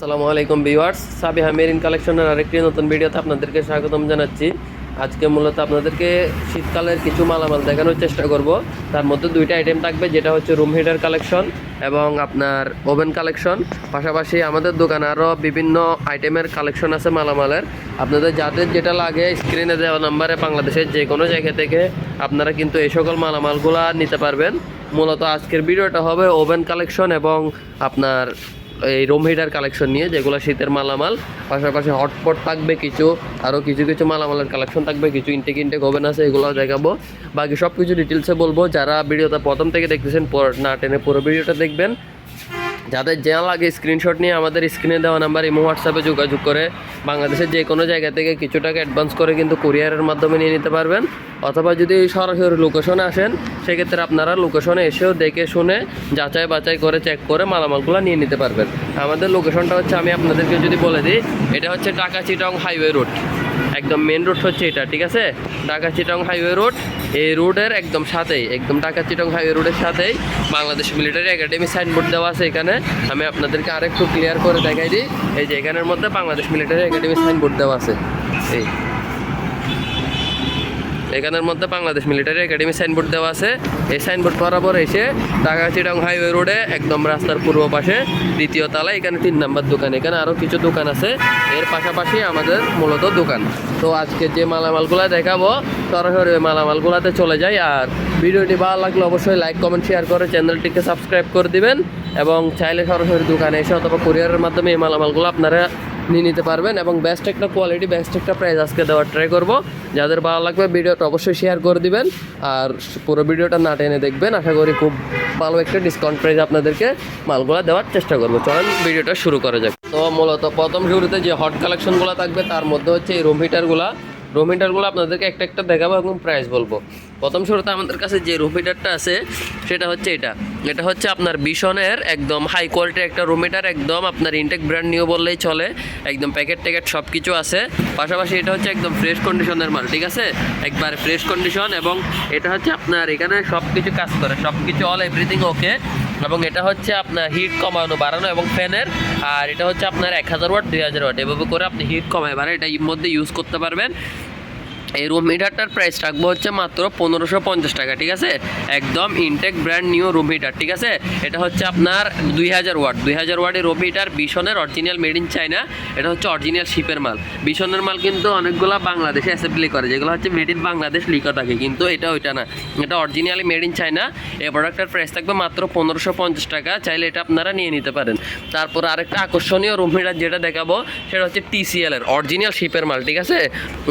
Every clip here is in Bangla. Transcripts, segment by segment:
আসসালামু আলাইকুম ভিউয়ার্স, সাবিহা মেরিন কালেকশনের আরেকটি নতুন ভিডিওতে আপনাদেরকে স্বাগতম জানাচ্ছি। আজকে মূলত আপনাদেরকে শীতকালের কিছু মালামাল দেখানোর চেষ্টা করব। তার মধ্যে দুইটা আইটেম থাকবে, যেটা হচ্ছে রুম হিটার কালেকশন এবং আপনার ওভেন কালেকশন পাশাপাশি আমাদের দোকানে আরও বিভিন্ন আইটেমের কালেকশন আছে মালামালের। আপনাদের যাদের যেটা লাগে স্ক্রিনে দেওয়া নাম্বারে বাংলাদেশের যে কোনো জায়গা থেকে আপনারা কিন্তু এই সকল মালামালগুলো নিতে পারবেন। মূলত আজকের ভিডিওটা হবে ওভেন কালেকশন এবং আপনার এই রোম হিটার কালেকশন নিয়ে, যেগুলো শীতের মালামাল, পাশাপাশি হটপট থাকবে কিছু আরও কিছু কিছু মালামালের কালেকশন থাকবে, কিছু ইনটেক ইনটেক ওভেন আছে এগুলো দেখাবো। বাকি সব কিছু ডিটেলসে বলব, যারা ভিডিওটা প্রথম থেকে দেখতেছেন না টেনে পুরো ভিডিওটা দেখবেন। যাদের যা লাগে স্ক্রিনশট নিয়ে আমাদের স্ক্রিনে দেওয়া নাম্বার ইমো হোয়াটসঅ্যাপে যোগাযোগ করে বাংলাদেশের যে কোনো জায়গা থেকে কিছু টাকা অ্যাডভান্স করে কিন্তু কুরিয়ারের মাধ্যমে নিয়ে নিতে পারবেন। অথবা যদি সরাসরি লোকেশনে আসেন, সেক্ষেত্রে আপনারা লোকেশনে এসেও দেখে শুনে যাচাই বাছাই করে চেক করে মালামালগুলো নিয়ে নিতে পারবেন। আমাদের লোকেশনটা হচ্ছে আমি আপনাদেরকে যদি বলে দিই, এটা হচ্ছে ঢাকা চিটং হাইওয়ে রোড একদম মেন রোড হচ্ছে এটা, ঠিক আছে? ঢাকা চিটং হাইওয়ে রোড এই রোডের একদম সাথেই, একদম ঢাকা চিটং হাইওয়ে রোডের সাথেই বাংলাদেশ মিলিটারি একাডেমি সাইনবোর্ড দেওয়া আছে এখানে। আমি আপনাদেরকে আরেকটু ক্লিয়ার করে দেখাই দিই। এই যে এখানের মধ্যে বাংলাদেশ মিলিটারি একাডেমি সাইনবোর্ড দেওয়া আছে। এই। এখানের মধ্যে বাংলাদেশ মিলিটারি একাডেমি সাইনবোর্ড দেওয়া আছে। এই সাইনবোর্ড বরাবর এসে ঢাকা চিটং হাইওয়ে রোডে একদম রাস্তার পূর্ব পাশে দ্বিতীয় তলা এখানে তিন নাম্বার দোকান। এখানে আরও কিছু দোকান আছে। এর পাশাপাশি আমাদের মূলত দোকান। তো আজকে যে মালামালগুলো দেখাবো, সরাসরি ওই মালামালগুলোতে চলে যাই। আর ভিডিওটি ভালো লাগলে অবশ্যই লাইক, কমেন্ট শেয়ার করে চ্যানেলটিকে সাবস্ক্রাইব করে দিবেন। এবং চাইলে সরাসরি দোকানে এসে অথবা কুরিয়ারের মাধ্যমে এই মালামালগুলো আপনারা নিয়ে নিতে পারবেন এবং বেস্ট একটা কোয়ালিটি বেস্ট একটা প্রাইস আজকে দেওয়ার ট্রাই করব। যাদের ভালো লাগবে ভিডিওটা অবশ্যই শেয়ার করে দিবেন। আর পুরো ভিডিওটা না টেনে দেখবেন, আশা করি খুব ভালো একটা ডিসকাউন্ট প্রাইস আপনাদেরকে মালগুলো দেওয়ার চেষ্টা করব। চলেন ভিডিওটা শুরু করা যাক। তো মূলত প্রথম শুরুতে যে হট কালেকশনগুলো থাকবে, তার মধ্যে হচ্ছে এই রুম হিটারগুলো রুম হিটারগুলো আপনাদেরকে একটা একটা দেখাবো এবং প্রাইস বলব। প্রথম শুরুতে আমাদের কাছে যে রুম হিটারটা আছে, সেটা হচ্ছে এটা। এটা হচ্ছে আপনার বিশনের একদম হাই কোয়ালিটির একটা রুম হিটার একদম আপনার ইনটেক ব্র্যান্ড নিউ বললেই চলে। একদম প্যাকেট ট্যাকেট সব কিছু আছে। পাশাপাশি এটা হচ্ছে একদম ফ্রেশ কন্ডিশনের মাল, ঠিক আছে? একবার ফ্রেশ কন্ডিশন এবং এটা হচ্ছে আপনার এখানে সব কিছু কাজ করে সব কিছু অল এভরিথিং ওকে এবং এটা হচ্ছে আপনার হিট কমানো, বাড়ানো এবং ফ্যানের, আর এটা হচ্ছে আপনার এক হাজার ওয়াট, দুই হাজার ওয়াট। এভাবে করে আপনি হিট কমায় বাড়ায় এটা এর মধ্যে ইউজ করতে পারবেন। এই রুম হিটারটার প্রাইস রাখব হচ্ছে মাত্র পনেরোশো পঞ্চাশ টাকা, ঠিক আছে? একদম intact brand new room heater ঠিক আছে? এটা হচ্ছে আপনার দুই হাজার ওয়াট, দুই হাজার ওয়াটের রুম হিটার বিশনের অরিজিনাল মেড ইন চায়না এটা হচ্ছে অরিজিনাল শিপের মাল। বিশনের মাল কিন্তু অনেকগুলো বাংলাদেশে অ্যাসেম্বলি করে, যেগুলো হচ্ছে মেড ইন বাংলাদেশ লিখা থাকে, কিন্তু এটা ওইটা না। এটা অরিজিনালি মেড ইন চায়না এই প্রোডাক্টের প্রাইস থাকবে মাত্র পনেরোশো পঞ্চাশ টাকা, চাইলে এটা আপনারা নিয়ে নিতে পারেন। তারপর আরেকটা আকর্ষণীয় রুম হিটার যেটা দেখাবো, সেটা হচ্ছে টিসিএল এর অরিজিনাল শিপের মাল, ঠিক আছে?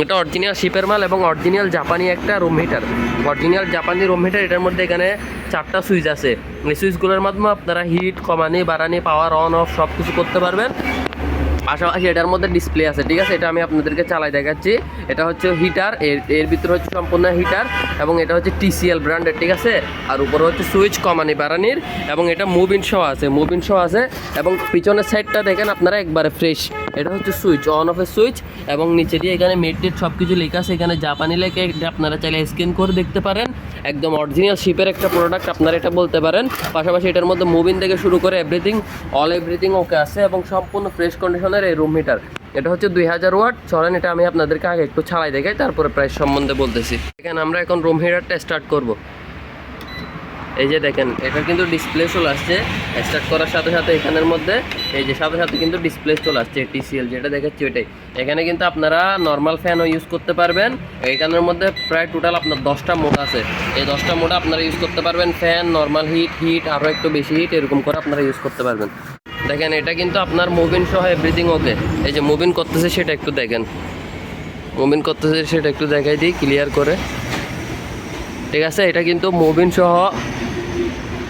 এটা অরিজিনাল শিপের মাল এবং অরিজিনাল জাপানি একটা রুম হিটার অরিজিনাল জাপানি রুম হিটার এটার মধ্যে এখানে চারটা সুইচ আছে। এই সুইচগুলোর মাধ্যমে আপনারা হিট কমানি, বাড়ানি পাওয়ার অন অফ সব কিছু করতে পারবেন। পাশাপাশি এটার মধ্যে ডিসপ্লে আছে, ঠিক আছে? এটা আমি আপনাদেরকে চালাই দেখাচ্ছি। এটা হচ্ছে হিটার এর এর ভিতরে হচ্ছে সম্পূর্ণ হিটার এবং এটা হচ্ছে টিসিএল ব্র্যান্ডের ঠিক আছে? আর উপরে হচ্ছে সুইচ কমানি, বাড়ানির এবং এটা মুভিন শো আছে মুভিন শো আছে এবং পিছনের সাইডটা দেখেন আপনারা একবারে ফ্রেশ এটা হচ্ছে সুইচ অন অফের সুইচ, এবং নিচে দিয়ে এখানে মেটটেড সব কিছু লেখা আছে। এখানে জাপানি লেখে, এটা আপনারা চাইলে স্ক্যান করে দেখতে পারেন। একদম অরিজিনাল শিপের একটা প্রোডাক্ট আপনারা এটা বলতে পারেন। পাশাপাশি এটার মধ্যে মুভিন থেকে শুরু করে এভরিথিং অল এভরিথিং ওকে আছে, এবং সম্পূর্ণ ফ্রেশ কন্ডিশনের এই রুম হিটার এটা হচ্ছে দুই হাজার ওয়াট। চলেন, এটা আমি আপনাদেরকে আগে একটু ছাড়াই দেখাই, তারপরে প্রাইস সম্বন্ধে বলতেছি। এখানে আমরা এখন রুম হিটারটা স্টার্ট করব। এই যে দেখেন এটা কিন্তু ডিসপ্লে চলে আসছে। স্টার্ট করার সাথে সাথে এখানের মধ্যে এই যে সাথে সাথে কিন্তু ডিসপ্লে চলে আসছে টিসিএল যেটা দেখাচ্ছি ওইটাই। এখানে কিন্তু আপনারা নর্মাল ফ্যানও ইউজ করতে পারবেন। এখানের মধ্যে প্রায় টোটাল আপনার দশটা মোড আছে। এই দশটা মোড আপনারা ইউজ করতে পারবেন। ফ্যান নর্মাল হিট হিট আরও একটু বেশি হিট এরকম করে আপনারা ইউজ করতে পারবেন। দেখেন, এটা কিন্তু আপনার মুভিন সহ এভরিথিং ওকে এই যে মুভিন করতেছে সেটা একটু দেখেন। মুভিন করতেছে সেটা একটু দেখাই দিই ক্লিয়ার করে। ঠিক আছে? এটা কিন্তু মুভিন সহ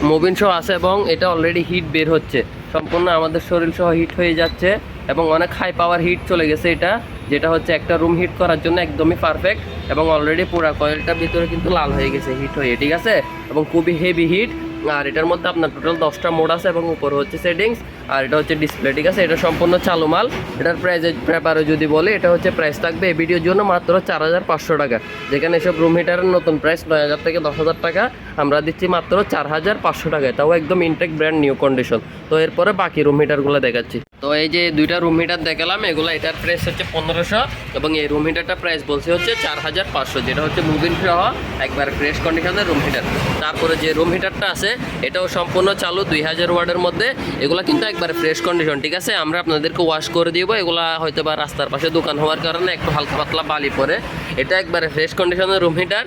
মুভিন সহ আছে এবং এটা অলরেডি হিট বের হচ্ছে। সম্পূর্ণ আমাদের শরীর সহ হিট হয়ে যাচ্ছে এবং অনেক হাই পাওয়ার হিট চলে গেছে এটা, যেটা হচ্ছে একটা রুম হিট করার জন্য একদমই পারফেক্ট এবং অলরেডি পুরা কয়েলটা ভিতরে কিন্তু লাল হয়ে গেছে হিট হয়ে, ঠিক আছে? এবং খুবই হেভি হিট আর এটার মধ্যে আপনার টোটাল দশটা মোড আছে এবং উপরে হচ্ছে সেটিংস আর এটা হচ্ছে ডিসপ্লে ঠিক আছে? এটা সম্পূর্ণ চালু মাল। এটার প্রাইসের ব্যাপারে যদি বলে, এটা হচ্ছে প্রাইস থাকবে এ ভিডিওর জন্য মাত্র চার হাজার পাঁচশো টাকা। যেখানে এসব রুম হিটারের নতুন প্রাইস নয় হাজার থেকে দশ হাজার টাকা। আমরা দিচ্ছি মাত্র চার হাজার পাঁচশো টাকায়। তাও একদম ইনটেক ব্র্যান্ড নিউ কন্ডিশন তো এরপরে বাকি রুম হিটারগুলো দেখাচ্ছি। তো এই যে দুইটা রুম হিটার দেখালাম, এগুলো এটার প্রাইস হচ্ছে পনেরোশো এবং এই রুম হিটারটা প্রাইস বলছে হচ্ছে চার হাজার পাঁচশো, যেটা হচ্ছে মুভিন সহ একবার ফ্রেশ কন্ডিশনের রুম হিটার তারপরে যে রুম হিটারটা আছে, এটাও সম্পূর্ণ চালু দুই হাজার ওয়ার্ডের মধ্যে। এগুলো কিন্তু একবার ফ্রেশ কন্ডিশন ঠিক আছে? আমরা আপনাদেরকে ওয়াশ করে দিব, এগুলা হয়তো বা রাস্তার পাশে দোকান হওয়ার কারণে একটু হালকা পাতলা বালি পরে এটা একবারে ফ্রেশ কন্ডিশনের রুম হিটার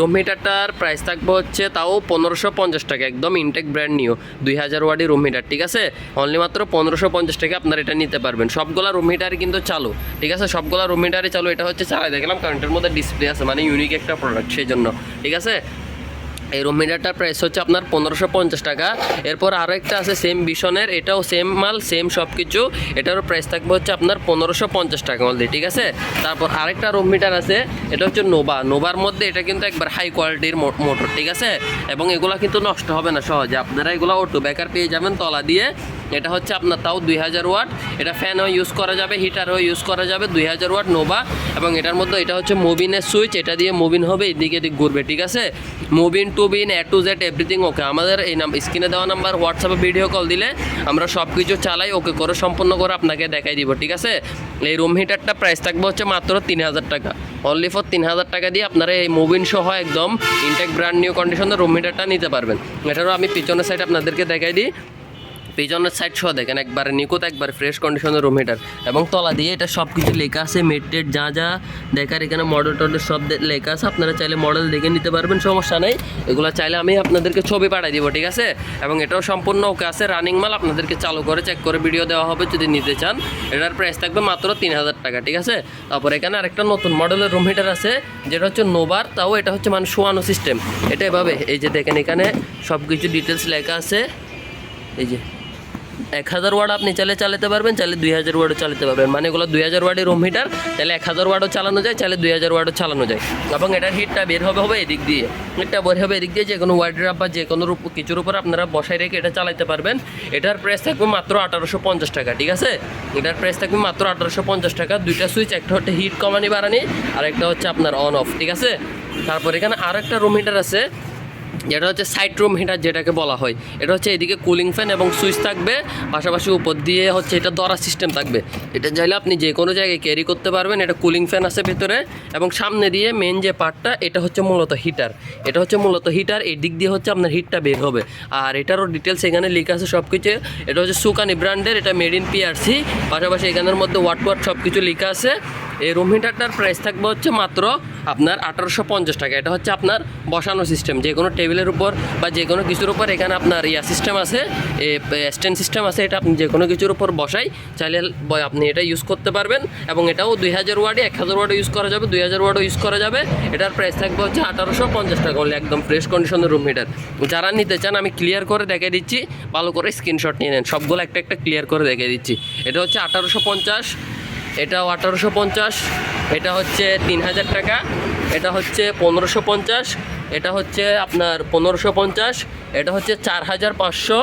রুম হিটারটার প্রাইস থাকবে হচ্ছে তাও পনেরোশো পঞ্চাশ টাকা, একদম ইনটেক ব্র্যান্ড নিউ দুই হাজার ওয়ার্ডি রুম হিটার ঠিক আছে? অনলি মাত্র পনেরোশো পঞ্চাশ টাকা আপনারা এটা নিতে পারবেন। সবগুলা রুম হিটারই কিন্তু চালু, ঠিক আছে? সবগুলা রুম হিটারই চালু, এটা হচ্ছে চালাই দেখলাম কারণ এটার মধ্যে ডিসপ্লে আছে মানে ইউনিক একটা প্রোডাক্ট সেই জন্য ঠিক আছে? এই রুম হিটারটার প্রাইস হচ্ছে আপনার পনেরোশো পঞ্চাশ টাকা। এরপর আরও একটা আছে সেম বিশনের এটাও সেম মাল সেম সব কিছু এটারও প্রাইস থাকবে হচ্ছে আপনার পনেরোশো পঞ্চাশ টাকা অলরেডি ঠিক আছে? তারপর আরেকটা রুম হিটার আছে, এটা হচ্ছে নোভা নোভার মধ্যে এটা কিন্তু একবার হাই কোয়ালিটির মোটর ঠিক আছে? এবং এগুলো কিন্তু নষ্ট হবে না সহজে। আপনারা এগুলো অটো ব্যাকার পেয়ে যাবেন, তলা দিয়ে। এটা হচ্ছে আপনার তাও দুই হাজার ওয়াট। এটা ফ্যানও ইউজ করা যাবে হিটারও ইউজ করা যাবে, দুই হাজার ওয়াট নোভা এবং এটার মধ্যে এটা হচ্ছে মুবিনের সুইচ এটা দিয়ে মুবিন হবে, এদিকে এদিক ঘুরবে, ঠিক আছে? মুবিন টু বিন A to Z everything okay আমাদের এই নাম স্ক্রিনে দেওয়া নাম্বার হোয়াটসঅ্যাপে ভিডিও কল দিলে আমরা সব কিছু চালাই ওকে করে সম্পূর্ণ করে আপনাকে দেখাই দিব, ঠিক আছে? এই রুম হিটারটা প্রাইস থাকবে হচ্ছে মাত্র তিন হাজার টাকা। অনলি ফর তিন হাজার টাকা দিয়ে আপনারা এই মুবিন সহ একদম ইনটেক ব্র্যান্ড নিউ কন্ডিশনের রুম হিটারটা নিতে পারবেন। এটারও আমি পিছনের সাইড আপনাদেরকে দেখাই দিই। পেছনের সাইড সহ দেখেন, একবারে নিখুঁত, একবার ফ্রেশ কন্ডিশনের রুম হিটার এবং তলা দিয়ে এটা সব কিছু লেখা আছে মেটেড যা যা দেখার এখানে মডেল টডেল সব লেখা আছে। আপনারা চাইলে মডেল দেখে নিতে পারবেন, সমস্যা নেই। এগুলো চাইলে আমি আপনাদেরকে ছবি পাঠিয়ে দিব, ঠিক আছে? এবং এটাও সম্পূর্ণ ওকে আছে রানিং মাল, আপনাদেরকে চালু করে চেক করে ভিডিও দেওয়া হবে, যদি নিতে চান। এটার প্রাইস থাকবে মাত্র তিন হাজার টাকা, ঠিক আছে? তারপর এখানে আরেকটা নতুন মডেলের রুম হিটার আছে, যেটা হচ্ছে নোবার তাও এটা হচ্ছে মানে শোয়ানো সিস্টেম এটা এভাবে, এই যে দেখেন এখানে সব কিছু ডিটেলস লেখা আছে। এই যে এক হাজার ওয়ার্ড আপনি চাইলে চালাতে পারবেন, চাইলে দুই হাজার ওয়ার্ডও চালাতে পারবেন। মানে এগুলো দুই হাজার ওয়ার্ডের রুম হিটার তাহলে এক হাজার ওয়ার্ডও চালানো যায়, চাইলে দুই হাজার ওয়ার্ডও চালানো যায়। এবং এটার হিটটা বের হবে হবে এদিক দিয়ে। হিটটা বের হবে এদিক দিয়ে যে কোনো ওয়ার্ড্রাপ বা যে কোনো কিছুর উপর আপনারা বসায় রেখে এটা চালাতে পারবেন। এটার প্রাইস থাকবে মাত্র আঠারোশো পঞ্চাশ টাকা, ঠিক আছে? এটার প্রাইস থাকবে মাত্র আঠারোশো পঞ্চাশ টাকা। দুইটা সুইচ একটা হচ্ছে হিট কমানি বাড়ানি, আর একটা হচ্ছে আপনার অন অফ ঠিক আছে? তারপর এখানে আর একটা রুম হিটার আছে। যেটা হচ্ছে সাইড রুম হিটার যেটাকে বলা হয়। এটা হচ্ছে এদিকে কুলিং ফ্যান এবং সুইচ থাকবে, পাশাপাশি উপর দিয়ে হচ্ছে এটা দরা সিস্টেম থাকবে। এটা চাইলে আপনি যে কোনো জায়গায় ক্যারি করতে পারবেন, এটা কুলিং ফ্যান আছে ভেতরে এবং সামনে দিয়ে মেন যে পার্টটা এটা হচ্ছে মূলত হিটার এটা হচ্ছে মূলত হিটার এই দিক দিয়ে হচ্ছে আপনার হিটটা বের হবে। আর এটারও ডিটেলস এখানে লেখা আছে সব কিছু এটা হচ্ছে সুকানি ব্র্যান্ডের এটা মেড ইন পিআরসি পাশাপাশি এখানের মধ্যে ওয়াট ওয়াট সব কিছু লেখা আছে। এই রুম হিটারটার প্রাইস থাকবে হচ্ছে মাত্র আপনার আঠারোশো পঞ্চাশ টাকা। এটা হচ্ছে আপনার বসানো সিস্টেম যে কোনো টেবিলের উপর বা যে কোনো কিছুর উপর এখানে আপনার ইয়া সিস্টেম আছে স্ট্যান্ড সিস্টেম আছে, এটা আপনি যে কোনো কিছুর উপর বসাই, চাইলে আপনি এটা ইউজ করতে পারবেন এবং এটাও দুই হাজার ওয়ার্ডে, এক হাজার ওয়ার্ডও ইউজ করা যাবে, দুই হাজার ওয়ার্ডও ইউজ করা যাবে। এটার প্রাইস থাকবে হচ্ছে আঠারোশো পঞ্চাশ টাকা হলে একদম ফ্রেশ কন্ডিশনের রুম হিটার যারা নিতে চান, আমি ক্লিয়ার করে দেখে দিচ্ছি। ভালো করে স্ক্রিনশট নিয়ে নেন। সবগুলো একটা একটা ক্লিয়ার করে দেখে দিচ্ছি। এটা হচ্ছে আঠারোশো পঞ্চাশ। এটাও আঠারোশো পঞ্চাশ, এটা হচ্ছে তিন হাজার টাকা, এটা হচ্ছে পনেরোশো পঞ্চাশ, এটা হচ্ছে আপনার পনেরোশো পঞ্চাশ, এটা হচ্ছে চার হাজার পাঁচশো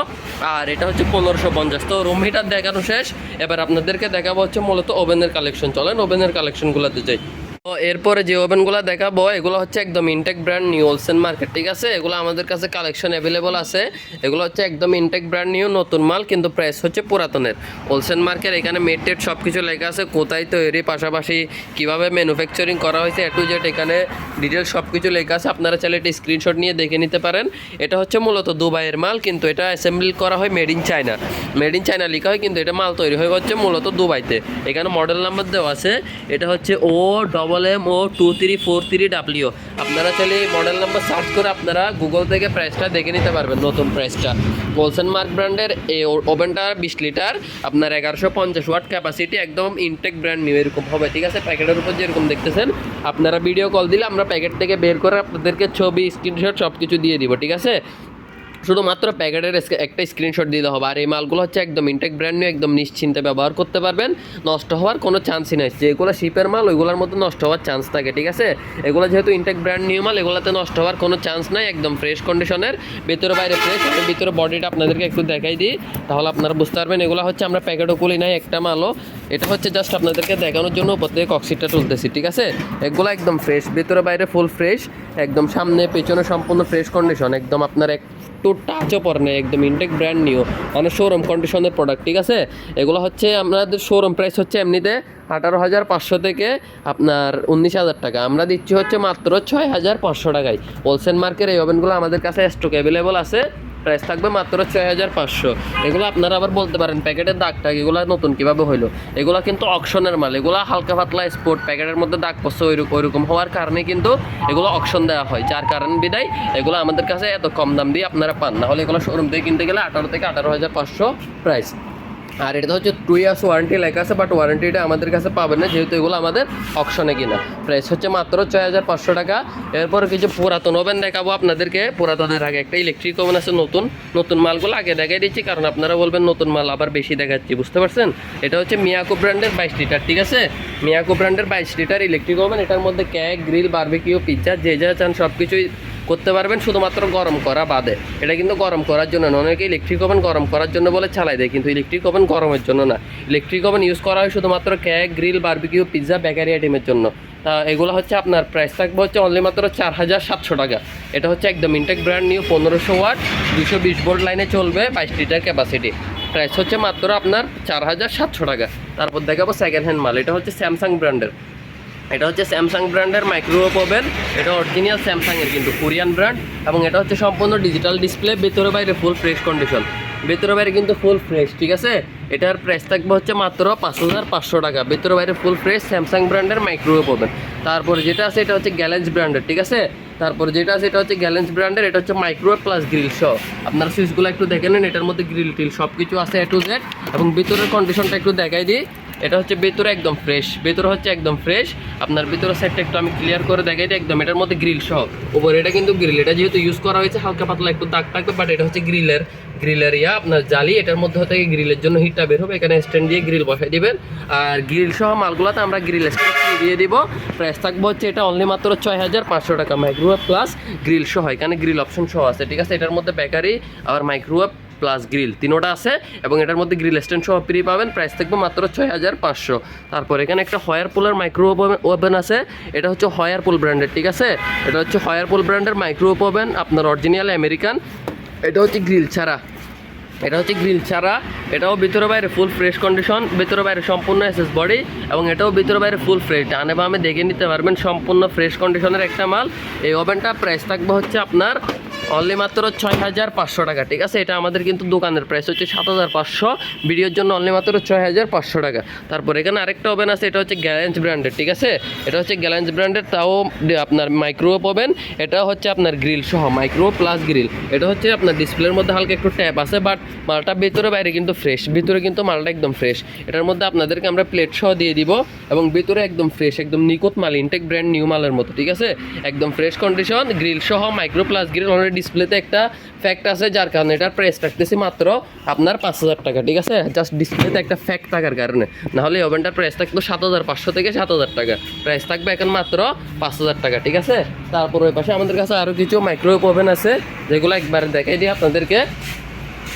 আর এটা হচ্ছে পনেরোশো পঞ্চাশ। তো রুম হিটার দেখানো শেষ, এবার আপনাদেরকে দেখাবো হচ্ছে মূলত ওভেনের কালেকশন চলেন ওভেনের কালেকশনগুলোতে যাই। তো এরপরে যে ওভেনগুলো দেখাবো, এগুলো হচ্ছে একদম intact brand new wholesale market ঠিক আছে? এগুলো আমাদের কাছে কালেকশন অ্যাভেলেবল আছে। এগুলো হচ্ছে একদম ইনটেক ব্র্যান্ড নিউ নতুন মাল, কিন্তু প্রাইস হচ্ছে পুরাতনের। হোলসেল মার্কেট এখানে মেটেড সব কিছু লেখা আছে, কোথায় তৈরি, পাশাপাশি কীভাবে ম্যানুফ্যাকচারিং করা হয়েছে, এ টু জেড এখানে ডিটেলস সব কিছু লেখা আছে। আপনারা চাইলে একটা স্ক্রিনশট নিয়ে দেখে নিতে পারেন। এটা হচ্ছে মূলত দুবাইয়ের মাল, কিন্তু এটা অ্যাসেম্বল করা হয় made in China made in China লেখা হয়, কিন্তু এটা মাল তৈরি হয়ে হচ্ছে মূলত দুবাইতে। এখানে মডেল নাম্বার দেওয়া আছে। এটা হচ্ছে O double M O two three four three W আপনারা চাইলে এই মডেল নাম্বার সার্চ করে আপনারা গুগল থেকে প্রাইসটা দেখে নিতে পারবেন, নতুন প্রাইসটা গোলসেন মার্ক ব্র্যান্ডের এই ওভেনটা বিশ লিটার আপনার এগারোশো পঞ্চাশ ওয়াট ক্যাপাসিটি একদম ইনটেক ব্র্যান্ড নিউ এরকম হবে, ঠিক আছে? প্যাকেটের উপর যেরকম দেখতেছেন, আপনারা ভিডিও কল দিলে আমরা প্যাকেট থেকে বের করে আপনাদেরকে ছবি স্ক্রিনশট সব কিছু দিয়ে দিব, ঠিক আছে? শুধুমাত্র প্যাকেটের একটা স্ক্রিনশট দিতে হবে। আর এই মালগুলো হচ্ছে একদম ইনটেক ব্র্যান্ড নিউ একদম নিশ্চিন্তে ব্যবহার করতে পারবেন। নষ্ট হওয়ার কোনো চান্সই নাই। যেগুলো শিপের মাল, ওইগুলোর মধ্যে নষ্ট হওয়ার চান্স থাকে, ঠিক আছে? এগুলো যেহেতু ইনটেক ব্র্যান্ড নিউ মাল, এগুলোতে নষ্ট হওয়ার কোনো চান্স নাই, একদম ফ্রেশ কন্ডিশনের ভিতরে, বাইরে ফ্রেশ আমি ভিতরে বডিটা আপনাদেরকে একটু দেখাই দিই। তাহলে আপনারা বুঝতে পারবেন, এগুলো হচ্ছে আমরা প্যাকেটও খুলি নাই একটা মালও। এটা হচ্ছে জাস্ট আপনাদেরকে দেখানোর জন্য উপর থেকে কক্সিটটা তুলতেছি, ঠিক আছে? এগুলো একদম ফ্রেশ ভিতরে বাইরে ফুল ফ্রেশ একদম সামনে, পেছনে সম্পূর্ণ ফ্রেশ কন্ডিশন একদম আপনার এক একটু টাচও পরে নেই, একদম ইনটেক ব্র্যান্ড নিউ মানে শোরুম কন্ডিশনের প্রোডাক্ট ঠিক আছে? এগুলো হচ্ছে আমাদের শোরুম প্রাইস হচ্ছে এমনিতে আঠারো হাজার পাঁচশো থেকে আপনার উনিশ হাজার টাকা। আমরা দিচ্ছি হচ্ছে মাত্র ছয় হাজার পাঁচশো টাকায়। হোলসেল মার্কের এই ওভেনগুলো আমাদের কাছে স্টক অ্যাভেলেবল আছে। প্রাইস থাকবে মাত্র ছয় হাজার পাঁচশো। এগুলো আপনারা আবার বলতে পারেন, প্যাকেটের দাগ টাগ এগুলো নতুন কীভাবে হইল? এগুলো কিন্তু অকশনের মাল, এগুলো হালকা পাতলা স্পোর্ট প্যাকেটের মধ্যে দাগ পড়ছে ওই ওইরকম হওয়ার কারণে কিন্তু এগুলো অকশন দেওয়া হয়। যার কারণ বিদায়, এগুলো আমাদের কাছে এত কম দাম দিয়ে আপনারা পান। না হলে এগুলো শোরুম দিয়ে কিনতে গেলে আঠারো থেকে আঠারো হাজার পাঁচশো প্রাইস আর এটা হচ্ছে টু ইয়ার্স ওয়ারেন্টি লেখা আছে বাট ওয়ারেন্টিটা আমাদের কাছে পাবেন না, যেহেতু এগুলো আমাদের অপশনে কিনা। প্রাইস হচ্ছে মাত্র ছয় হাজার পাঁচশো টাকা। এরপর কিছু পুরাতন ওভেন দেখাবো আপনাদেরকে। পুরাতনের আগে একটা ইলেকট্রিক ওভেন আছে নতুন। নতুন মালগুলো আগে দেখাই দিচ্ছি, কারণ আপনারা বলবেন নতুন মাল আবার বেশি দেখাচ্ছি, বুঝতে পারছেন? এটা হচ্ছে মিয়াকো ব্র্যান্ডের বাইশ লিটার ঠিক আছে? মিয়াকো ব্র্যান্ডের বাইশ লিটার ইলেকট্রিক ওভেন এটার মধ্যে কেক গ্রিল বারবিকিউ পিৎজা যে যা চান সব কিছুই করতে পারবেন শুধুমাত্র গরম করা বাদে। এটা কিন্তু গরম করার জন্য না। অনেকে ইলেকট্রিক ওভেন গরম করার জন্য বলে চালাই দেয়, কিন্তু ইলেকট্রিক ওভেন গরমের জন্য না। ইলেকট্রিক ওভেন ইউজ করা হয় শুধুমাত্র cake grill barbecue pizza bakery আইটেমের জন্য। তা এগুলো হচ্ছে আপনার প্রাইস থাকবে হচ্ছে অনলি মাত্র চার হাজার সাতশো টাকা। এটা হচ্ছে একদম ইনটেক ব্র্যান্ড নিউ পনেরোশো ওয়াট দুশো বিশ ভোল্ট লাইনে চলবে বাইশ লিটার ক্যাপাসিটি প্রাইস হচ্ছে মাত্র আপনার চার হাজার সাতশো টাকা। তারপর দেখাবো সেকেন্ড হ্যান্ড মাল। এটা হচ্ছে স্যামসাং ব্র্যান্ডের এটা হচ্ছে স্যামসাং ব্র্যান্ডের মাইক্রোওয়েভ ওভেন এটা অরিজিনাল স্যামসাংয়ের কিন্তু কোরিয়ান ব্র্যান্ড এবং এটা হচ্ছে সম্পূর্ণ ডিজিটাল ডিসপ্লে ভেতরে বাইরে ফুল ফ্রেশ কন্ডিশন ভেতরে বাইরে কিন্তু ফুল ফ্রেশ ঠিক আছে? এটার প্রাইস থাকবে হচ্ছে মাত্র পাঁচ হাজার পাঁচশো টাকা। ভেতরে বাইরে ফুল ফ্রেশ স্যামসাং ব্র্যান্ডের মাইক্রোওয়েভ ওভেন তারপরে যেটা আছে, এটা হচ্ছে গ্যালেন্স ব্র্যান্ডের ঠিক আছে? তারপরে যেটা আছে, এটা হচ্ছে গ্যালেন্স ব্র্যান্ডের এটা হচ্ছে মাইক্রোওয়েভ প্লাস গ্রিল সহ আপনারা সুইচগুলো একটু দেখে নেন, এটার মধ্যে গ্রিল টিল সব কিছু আছে এ টু জেড এবং ভিতরের কন্ডিশনটা একটু দেখাই দিই। এটা হচ্ছে ভেতরে একদম ফ্রেশ ভেতরে হচ্ছে একদম ফ্রেশ আপনার ভিতরে সাইডটা একটু আমি ক্লিয়ার করে দেখাই দিই একদম, এটার মধ্যে গ্রিল সহ। উপরে এটা কিন্তু গ্রিল এটা যেহেতু ইউজ করা হয়েছে, হালকা পাতলা একটু দাগ থাকবে বাট এটা হচ্ছে গ্রিলের গ্রিলের ইয়া, আপনার জালি, এটার মধ্যে থেকে গ্রিলের জন্য হিটটা বের হবে, এখানে স্ট্যান্ড দিয়ে গ্রিল বসাই দিবেন। আর গ্রিল সহ মালগুলোতে আমরা গ্রিল স্ট্যান্ড দিয়ে দিব। প্রাইস থাকবে হচ্ছে এটা অনলি মাত্র ছয় হাজার পাঁচশো টাকা মাইক্রোওয়েভ প্লাস গ্রিল সহ, এখানে গ্রিল অপশন সহ আছে, ঠিক আছে? এটার মধ্যে বেকারি আবার মাইক্রোওয়েভ প্লাস গ্রিল তিনোটা আছে এবং এটার মধ্যে গ্রিল স্ট্যান্ড সহ ফ্রি পাবেন। প্রাইস থাকবে মাত্র ছয় হাজার পাঁচশো। তারপর এখানে একটা হয়ার পুলের মাইক্রো ওভেন আছে। এটা হচ্ছে হয়ার পুল ব্র্যান্ডের ঠিক আছে? এটা হচ্ছে হয়ার পুল ব্র্যান্ডের মাইক্রো ওভেন আপনার অরিজিনাল আমেরিকান এটা হচ্ছে গ্রিল ছাড়া। এটা হচ্ছে গ্রিল ছাড়া। এটাও ভিতরে বাইরে ফুল ফ্রেশ কন্ডিশন ভিতরে বাইরে সম্পূর্ণ এসএস বডি এবং এটাও ভিতরে বাইরে ফুল ফ্রেশ ডানে বামে দেখে নিতে পারবেন সম্পূর্ণ ফ্রেশ কন্ডিশনের একটা মাল। এই ওভেনটা প্রাইস থাকবে হচ্ছে আপনার অনলি মাত্র ছয় হাজার পাঁচশো টাকা, ঠিক আছে? এটা আমাদের কিন্তু দোকানের প্রাইস হচ্ছে সাত হাজার পাঁচশো। ভিডিওর জন্য অনলি মাত্র ছয় হাজার পাঁচশো টাকা। তারপর এখানে আরেকটা ওভেন আছে, এটা হচ্ছে গ্যালেন্স ব্র্যান্ডের ঠিক আছে? এটা হচ্ছে গ্যালেন্স ব্র্যান্ডের তাও আপনার মাইক্রোওয়েভ ওভেন এটা হচ্ছে আপনার গ্রিল সহ মাইক্রো প্লাস গ্রিল এটা হচ্ছে আপনার ডিসপ্লের মধ্যে হালকা একটু ট্যাপ আছে বাট মালটা ভিতরে বাইরে কিন্তু ফ্রেশ ভিতরে কিন্তু মালটা একদম ফ্রেশ এটার মধ্যে আপনাদেরকে আমরা প্লেট সহ দিয়ে দিব, এবং ভিতরে একদম ফ্রেশ একদম নিকট মাল ইনটেক ব্র্যান্ড নিউ মালের মতো, ঠিক আছে? একদম ফ্রেশ কন্ডিশন গ্রিল সহ মাইক্রো প্লাস গ্রিল অলরেডি ডিসপ্লেতে একটা ফ্যাক্ট আছে, যার কারণে এটার প্রাইস রাখতেছি মাত্র আপনার পাঁচ হাজার টাকা, ঠিক আছে? জাস্ট ডিসপ্লেতে একটা ফ্যাক্ট থাকার কারণে। নাহলে এই ওভেনটার প্রাইস থাকতো সাত হাজার পাঁচশো থেকে সাত হাজার টাকা। প্রাইস থাকবে এখন মাত্র পাঁচ হাজার টাকা, ঠিক আছে? তারপর ওই পাশে আমাদের কাছে আরও কিছু মাইক্রোওয়েভ ওভেন আছে, যেগুলো একবার দেখাই দিই আপনাদেরকে।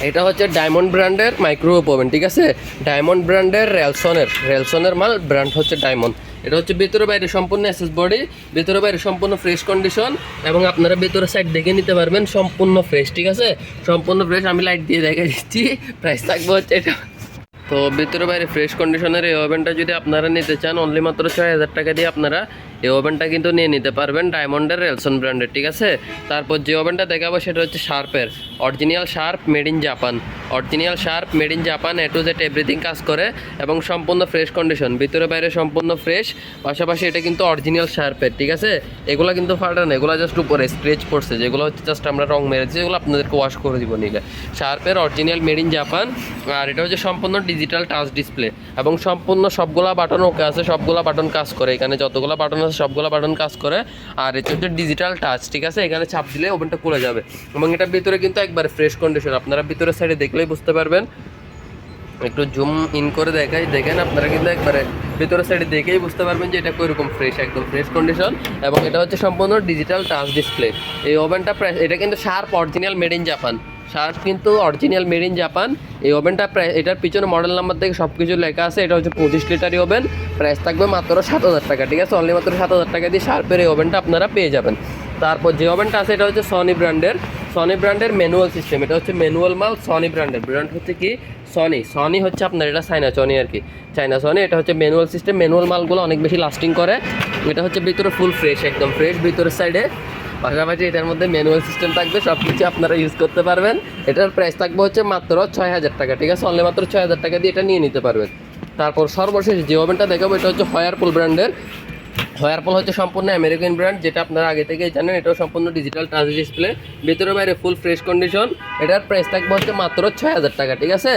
এটা হচ্ছে ডায়মন্ড ব্র্যান্ডের মাইক্রোওয়েভ ওভেন ঠিক আছে? ডায়মন্ড ব্র্যান্ডের রেলসনের রেলসনের মাল ব্র্যান্ড হচ্ছে ডায়মন্ড এটা হচ্ছে ভেতরে বাইরে সম্পূর্ণ এসএস বডি, ভেতরে বাইরে সম্পূর্ণ ফ্রেশ কন্ডিশন এবং আপনারা ভেতরে সাইড দেখে নিতে পারবেন সম্পূর্ণ ফ্রেশ ঠিক আছে? সম্পূর্ণ ফ্রেশ আমি লাইট দিয়ে দেখা দিচ্ছি। প্রাইস থাকবে হচ্ছে এটা। তো ভেতরে বাইরে ফ্রেশ কন্ডিশনের এই ওভেনটা যদি আপনারা নিতে চান অনলি মাত্র ছয় হাজার টাকা দিয়ে আপনারা এই ওভেনটা কিন্তু নিয়ে নিতে পারবেন ডায়মন্ডের রেলসন ব্র্যান্ডের, ঠিক আছে? তারপর যে ওভেনটা দেখাবো সেটা হচ্ছে শার্পের। Original Sharp made in Japan. Original Sharp made in Japan, A to Z everything কাজ করে এবং সম্পূর্ণ ফ্রেশ কন্ডিশন, ভিতরে বাইরে সম্পূর্ণ ফ্রেশ। পাশাপাশি এটা কিন্তু অরিজিনাল শার্পের, ঠিক আছে? এগুলো কিন্তু ফাটা না এগুলো জাস্ট উপরে স্ক্রেচ পড়ছে, যেগুলো হচ্ছে জাস্ট আমরা রং মেরেছি, এগুলো আপনাদেরকে ওয়াশ করে দিব নিলে শার্পের অরিজিনাল মেড ইন জাপান, আর এটা হচ্ছে সম্পূর্ণ ডিজিটাল টাচ ডিসপ্লে এবং সম্পূর্ণ সবগুলা বাটন ওকে আছে, সবগুলা বাটন কাজ করে। এখানে যতগুলো বাটন আছে সবগুলা বাটন কাজ করে। আর এটা হচ্ছে ডিজিটাল টাচ ঠিক আছে? এখানে চাপ দিলে ওভেনটা খুলে যাবে। এবং এটার ভিতরে কিন্তু একবার ফ্রেশ কন্ডিশন আপনারা ভিতরের সাইডে দেখলেই বুঝতে পারবেন। একটু জুম ইন করে দেখাই, দেখেন আপনারা কিন্তু একবারে ভিতরের সাইডে দেখেই বুঝতে পারবেন যে এটা কীরকম ফ্রেশ একদম ফ্রেশ কন্ডিশন এবং এটা হচ্ছে সম্পূর্ণ ডিজিটাল টাচ ডিসপ্লে এই ওভেনটা প্রায়, এটা কিন্তু Sharp original made in Japan Sharp কিন্তু অরিজিনাল মেড ইন জাপান এই ওভেনটা প্রায় এটার পিছনে মডেল নাম্বার থেকে সব কিছু লেখা আছে। এটা হচ্ছে পঁচিশ লিটারই ওভেন প্রাইস থাকবে মাত্র সাত হাজার টাকা, ঠিক আছে? অনলি মাত্র সাত হাজার টাকা দিয়ে শার্পের এই ওভেনটা আপনারা পেয়ে যাবেন। তারপর যে ওভেনটা আছে, এটা হচ্ছে সনি ব্র্যান্ডের সনি ব্র্যান্ডের ম্যানুয়াল সিস্টেম এটা হচ্ছে ম্যানুয়াল মাল সনি ব্র্যান্ডের ব্র্যান্ড হচ্ছে কি? সনি সনি হচ্ছে আপনার, এটা চাইনা সনি আর কি। চাইনা সনি এটা হচ্ছে ম্যানুয়াল সিস্টেম ম্যানুয়াল মালগুলো অনেক বেশি লাস্টিং করে। এটা হচ্ছে ভিতরে ফুল ফ্রেশ একদম ফ্রেশ ভিতরের সাইডে পাশাপাশি এটার মধ্যে ম্যানুয়াল সিস্টেম থাকবে সব কিছু আপনারা ইউজ করতে পারবেন। এটার প্রাইস থাকবে হচ্ছে মাত্র ছয় হাজার টাকা, ঠিক আছে? অনলি মাত্র ছয় হাজার টাকা দিয়ে এটা নিয়ে নিতে পারবেন। তারপর সর্বশেষ যে ওভেনটা দেখাবো, এটা হচ্ছে হয়ারপুল ব্র্যান্ডের হয়ারপল হচ্ছে সম্পূর্ণ আমেরিকান ব্র্যান্ড যেটা আপনারা আগে থেকেই জানেন, এটাও সম্পূর্ণ ডিজিটাল টাচ ডিসপ্লে ভিতরে বাইরে ফুল ফ্রেশ কন্ডিশন এটার প্রাইস থাকবে হচ্ছে মাত্র ছয় হাজার টাকা, ঠিক আছে?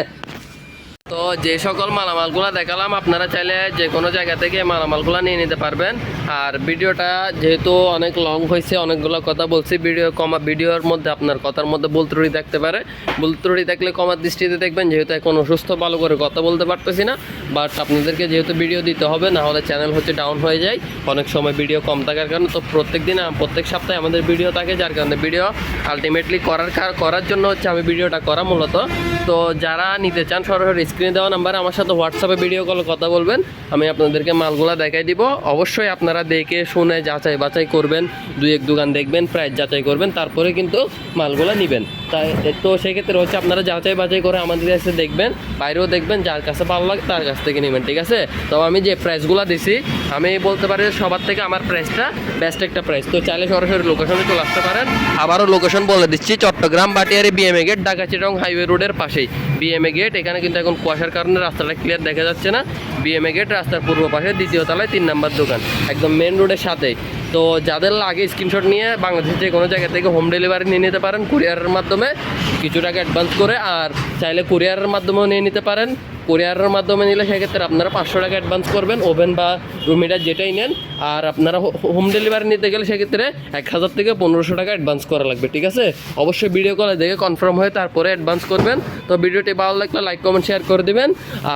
তো যে সকল মালামালগুলো দেখালাম, আপনারা চাইলে যে কোনো জায়গা থেকে মালামালগুলো নিয়ে নিতে পারবেন। আর ভিডিওটা যেহেতু অনেক লং হয়েছে, অনেকগুলো কথা বলছি, ভিডিও কমা, ভিডিওর মধ্যে আপনার কথার মধ্যে ভুল ত্রুটি থাকতে পারে। ভুল ত্রুটি থাকলে কমার দৃষ্টিতে দেখবেন, যেহেতু এখন অসুস্থ, ভালো করে কথা বলতে পারতেছি না। বাট আপনাদেরকে যেহেতু ভিডিও দিতে হবে, না হলে চ্যানেল হচ্ছে ডাউন হয়ে যায়। অনেক সময় ভিডিও কম থাকার কারণে, তো প্রত্যেক দিন প্রত্যেক সপ্তাহে আমাদের ভিডিও থাকে, যার কারণে ভিডিও আলটিমেটলি করার কার- করার জন্য হচ্ছে আমি ভিডিওটা করা মূলত। তো যারা নিতে চান, সরাসরি স্ক্রিনে দেওয়া নাম্বারে আমার সাথে হোয়াটসঅ্যাপে ভিডিও কলে কথা বলবেন। আমি আপনাদেরকে মালগুলা দেখাই দিব। অবশ্যই আপনারা দেখে, শুনে যাচাই বাছাই করবেন। দুই এক দোকান দেখবেন প্রাইস যাচাই করবেন, তারপরে কিন্তু মালগুলা নেবেন। তাই তো সেক্ষেত্রে হচ্ছে আপনারা যাচাই বাছাই করে আমাদের কাছে দেখবেন, বাইরেও দেখবেন যার কাছে ভালো লাগে তার কাছ থেকে নেবেন, ঠিক আছে? তো আমি যে প্রাইসগুলো দিছি, আমি বলতে পারি সবার থেকে আমার প্রাইসটা বেস্ট একটা প্রাইস তো চাইলে সরাসরি লোকেশনে চলে আসতে পারেন। আবারও লোকেশন বলে দিচ্ছি, Chattogram Batiari BMA gate Dhaka Chittagong highway রোডের পাশেই। বিএমএ গেট এখানে কিন্তু এখন কুয়াশার কারণে রাস্তাটা ক্লিয়ার দেখা যাচ্ছে না। বিএমএ গেট রাস্তার পূর্ব পাশে, দ্বিতীয় তলায় তিন নাম্বার দোকান, একদম মেন রোডের সাথেই। তো যাদের লাগে স্ক্রিনশট নিয়ে বাংলাদেশের যে কোনো জায়গা থেকে হোম ডেলিভারি নিয়ে নিতে পারেন কুরিয়ারের মাধ্যমে, কিছু টাকা অ্যাডভান্স করে, আর চাইলে কুরিয়ারের মাধ্যমেও নিয়ে নিতে পারেন। কুরিয়ারের মাধ্যমে নিলে সেক্ষেত্রে আপনারা পাঁচশো টাকা অ্যাডভান্স করবেন ওভেন বা রুমিটার যেটাই নেন। আর আপনারা হোম ডেলিভারি নিতে গেলে সেক্ষেত্রে এক হাজার থেকে পনেরোশো টাকা অ্যাডভান্স করা লাগবে, ঠিক আছে? অবশ্যই ভিডিও কলে দেখে কনফার্ম হয়ে তারপরে অ্যাডভান্স করবেন। তো ভিডিওটি ভালো লাগলে লাইক কমেন্ট শেয়ার করে দেবেন।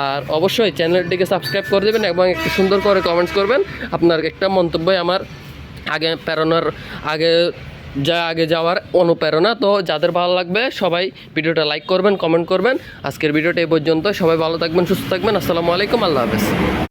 আর অবশ্যই চ্যানেলটিকে সাবস্ক্রাইব করে দেবেন এবং একটু সুন্দর করে কমেন্টস করবেন। আপনার একটা মন্তব্যই আমার আগে প্রেরণার, আগে যা আগে যাওয়ার অনুপ্রেরণা। তো যাদের ভালো লাগবে, সবাই ভিডিওটা লাইক করবেন, কমেন্ট করবেন। আজকের ভিডিওটা এই পর্যন্ত। সবাই ভালো থাকবেন, সুস্থ থাকবেন। আসসালামু আলাইকুম, আল্লাহ হাফেজ।